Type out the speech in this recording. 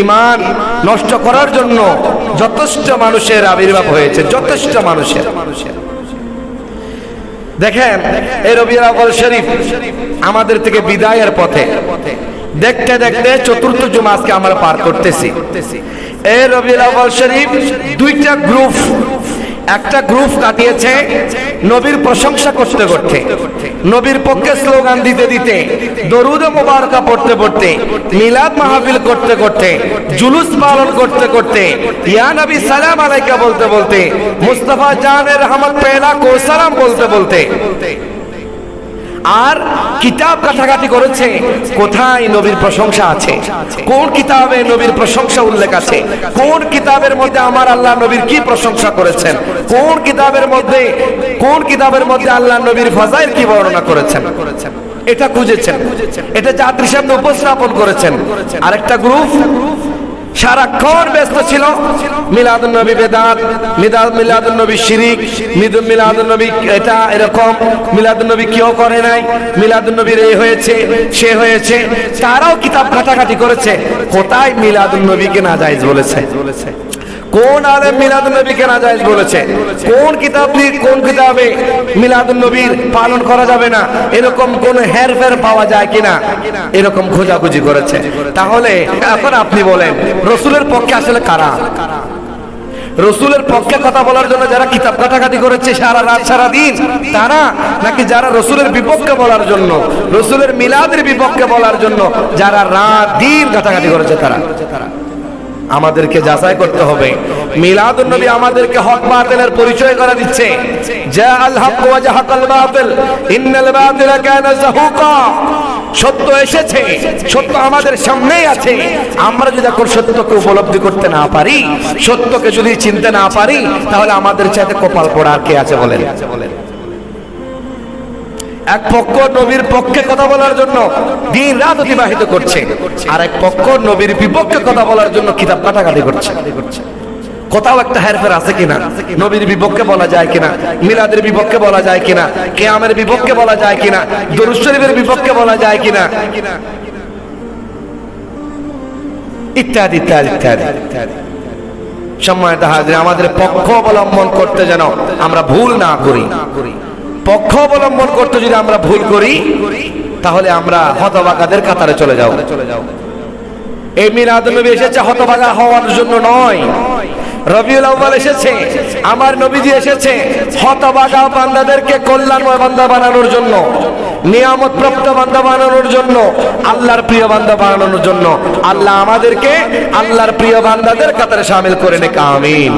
ইমান নষ্ট করার জন্য যথেষ্ট মানুষের আবির্ভাব হয়েছে, যথেষ্ট মানুষের। দেখেন এই রবিউল আউয়াল শরীফ আমাদের থেকে বিদায়ের পথে। দেখতে দেখতে চতুর্থ জুমা আজকে আমরা পার করতেছি। এই রবিউল আউয়াল শরীফ দুইটা গ্রুপ, একটা গ্রুপ কাটিয়েছে নবীর প্রশংসা করতে করতে। নবীর পক্ষে স্লোগান দিতে দিতে, দরুদ মোবারকা পড়তে পড়তে, মিলাদ মাহফিল করতে করতে, জুলুস পালন করতে করতে, ইয়া নবী সালাম আলাইকা বলতে বলতে, মুস্তাফা জানের রহমত পেলা কো সালাম বলতে বলতে আর কিতাব কাটাকাটি করেছে, কোথায় নবীর প্রশংসা আছে? কোন কিতাবে নবীর প্রশংসা উল্লেখ আছে? কোন কিতাবের মধ্যে আমার আল্লাহ নবীর কি প্রশংসা করেছেন? কোন কিতাবের মধ্যে, কোন কিতাবের মধ্যে আল্লাহ নবীর ফজাইল কি বর্ণনা করেছেন? এটা খুঁজেছেন। এটা জাতির সামনে উপস্থাপন করেছেন। আরেকটা গ্রুপ সারাক্ষণ ব্যস্ত ছিল। মিলাদুল নবী বেদাত মিলাদ মিলাদুন নবী শিরিক মিদুন মিলাদুন নবী এটা এরকম। মিলাদুল নবী কেউ করে নাই। মিলাদুল নবীর এই হয়েছে, সে হয়েছে। তারাও কিতাব কাটাকাটি করেছে। কোথায় মিলাদুল নবীকে না জায়েজ বলেছে? কোন আলেম মিলাদুন নবীকে না জায়েজ বলেছে? কোন কিতাব কোন কিতাবে মিলাদুন নবীর পালন করা যাবে না? এরকম কোন হেরফের পাওয়া যায় কিনা? এরকম খোঁজাখুঁজি করেছে। তাহলে এখন আপনি বলেন, রসুলের পক্ষে আসলে কারা? রসুলের পক্ষে কথা বলার জন্য যারা কিতাব কাটাকাটি করেছে সারা রাত, সারা দিন, তারা নাকি যারা রসুলের বিপক্ষে বলার জন্য, রসুলের মিলাদের বিপক্ষে বলার জন্য যারা রাত, দিন কাটাকাটি করেছে তারা? আমাদেরকে যাচাই করতে হবে। মিলাদুন নবী আমাদেরকে হক বাতিলের পরিচয় করে দিচ্ছে। যা আল হক ওয়া জাহাকাল বাতিল। ইন্নাল বাতিলা কানা জাহুকা। সত্য এসেছে, সত্য আমাদের সামনেই আছে। আমরা যদি এখন সত্যকে উপলব্ধি করতে না পারি, সত্যকে যদি চিনতে না পারি, তাহলে আমাদের চাইতে কপাল পড়া আর কে আছে বলেন? এক পক্ষ নবীর পক্ষে কথা বলার জন্য দিন রাত অতিবাহিত করছে, আর এক পক্ষ নবীর বিপক্ষে কথা বলার জন্য কিতাব কাটাকাটি করছে। কোথাও একটা হেরফের আছে কিনা? নবীর বিপক্ষে বলা যায় কিনা? মিলাদের বিপক্ষে বলা যায় কিনা? কেয়ামের বিপক্ষে বলা যায় কিনা? দরুদ শরীফের বিপক্ষে বলা যায় কিনা? ইত্যাদি ইত্যাদি ইত্যাদি। সম্মানিত হাজির, আমাদের পক্ষ অবলম্বন করতে যেন আমরা ভুল না করি। পক্ষ অবলম্বন করতে যদি আমরা ভুল করি, তাহলে আমরা হতবাগাদের কাতারে চলে যাও এই মিলাদ নবী এসেছে হতবাগা হওয়ার জন্য নয়। রবিউল আউ্বাল এসেছে, আমার নবীজি এসেছে হতবাগা বান্দাদেরকে কল্যাণময় বান্দা বানানোর জন্য নিয়ামত প্রাপ্ত বান্দা বানানোর জন্য, আল্লাহর প্রিয় বান্দা বানানোর জন্য, আল্লাহ আমাদেরকে আল্লাহর প্রিয় বান্দাদের কাতারে সামিল করে নে আমিন।